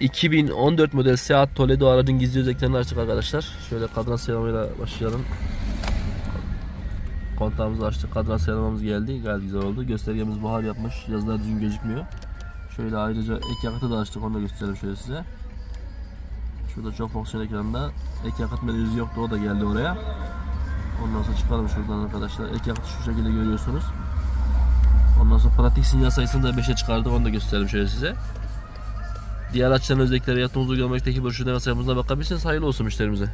2014 model Seat Toledo aracın gizli özelliklerini açtık arkadaşlar. Şöyle kadran sıyramayla başlayalım. Kontağımızı açtık. Kadran sıralamamız geldi. Gayet güzel oldu. Göstergemiz buhar yapmış. Yazılar düzgün gözükmüyor. Şöyle ayrıca ek yakıtı da açtık. Onu da gösterelim şöyle size. Şurada çok fonksiyon ekranında ek yakıt menüsü yoktu. O da geldi oraya. Ondan sonra çıkalım şuradan arkadaşlar. Ek yakıtı şu şekilde görüyorsunuz. Ondan sonra pratik sinyal sayısını da 5'e çıkardık. Onu da gösterelim şöyle size. Diğer açılan özellikleri yaptığımız uygulamadaki broşürden ve sayfamızdan bakabilirsiniz. Hayırlı olsun müşterimize.